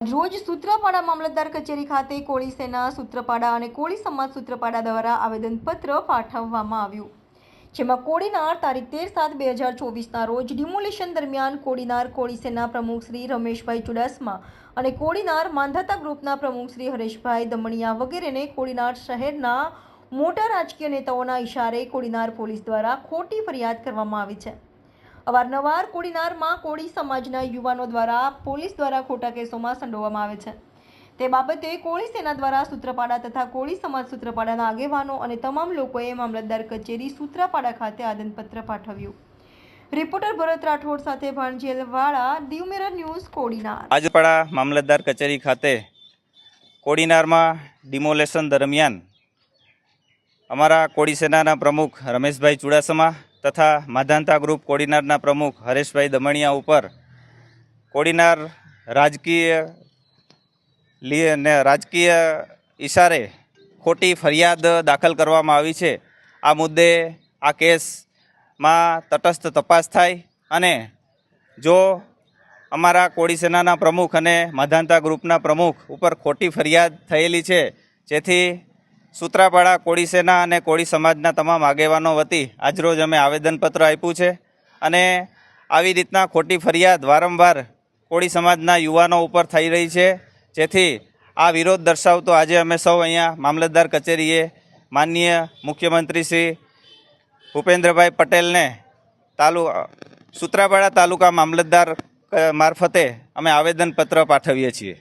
રોજ સૂત્રાપાડા મામલતદાર કચેરી ખાતે કોળી સેના સૂત્રપાડા અને કોળી સમાજ સૂત્રપાડા દ્વારા આવેદનપત્ર પાઠવવામાં આવ્યું. જેમાં કોડીનાર તારીખ તેર સાત બે હજાર ચોવીસના રોજ ડિમોલિશન દરમિયાન કોડીનાર કોળી સેના પ્રમુખ શ્રી રમેશભાઈ ચુડાસમા અને કોડીનાર માંધાતા ગ્રુપના પ્રમુખ શ્રી હરેશભાઈ દમણિયા વગેરેને કોડીનાર શહેરના મોટા રાજકીય નેતાઓના ઇશારે કોડીનાર પોલીસ દ્વારા ખોટી ફરિયાદ કરવામાં આવી છે. અવારનવાર કોડીનારમાં કોળી સમાજના યુવાનો દ્વારા પોલીસ દ્વારા ખોટા કેસોમાં સંડોવવામાં આવે છે. તે બાબતે કોળી સેના દ્વારા સૂત્રપાડા તથા કોળી સમાજ સૂત્રપાડાના આગેવાનો અને તમામ લોકોએ મામલતદાર કચેરી સૂત્રાપાડા ખાતે આદનપત્ર પાઠવ્યું. રિપોર્ટર ભરત રાઠોડ સાથે ભાણજેલવાળા દીવ મિરર ન્યૂઝ કોડીનાર. આજપાડા મામલતદાર કચેરી ખાતે કોડીનારમાં ડિમોલેશન દરમિયાન અમારા કોળી સેનાના પ્રમુખ રમેશભાઈ ચુડાસમા તથા માધાંતા ગ્રુપ કોડીનારના પ્રમુખ હરેશભાઈ દમણિયા ઉપર કોડીનાર રાજકીય લી- ને રાજકીય ઈશારે ખોટી ફરિયાદ દાખલ કરવામાં આવી છે. આ મુદ્દે આ કેસમાં તટસ્થ તપાસ થાય અને જો અમારા કોળી સેનાના પ્રમુખ અને માધાંતા ગ્રુપના પ્રમુખ ઉપર ખોટી ફરિયાદ થયેલી છે, જેથી સૂત્રાપાડા કોળી સેના અને કોળી સમાજના તમામ આગેવાનો વતી આજરોજ અમે આવેદનપત્ર આપ્યું છે અને આવી રીતના ખોટી ફરિયાદ વારંવાર કોળી સમાજના યુવાનો ઉપર થઈ રહી છે. જેથી આ વિરોધ દર્શાવતો આજે અમે સૌ અહીંયા મામલતદાર કચેરીએ માનનીય મુખ્યમંત્રી શ્રી ભૂપેન્દ્રભાઈ પટેલને તાલુ સૂત્રાપાડા તાલુકા મામલતદાર મારફતે અમે આવેદનપત્ર પાઠવીએ છીએ.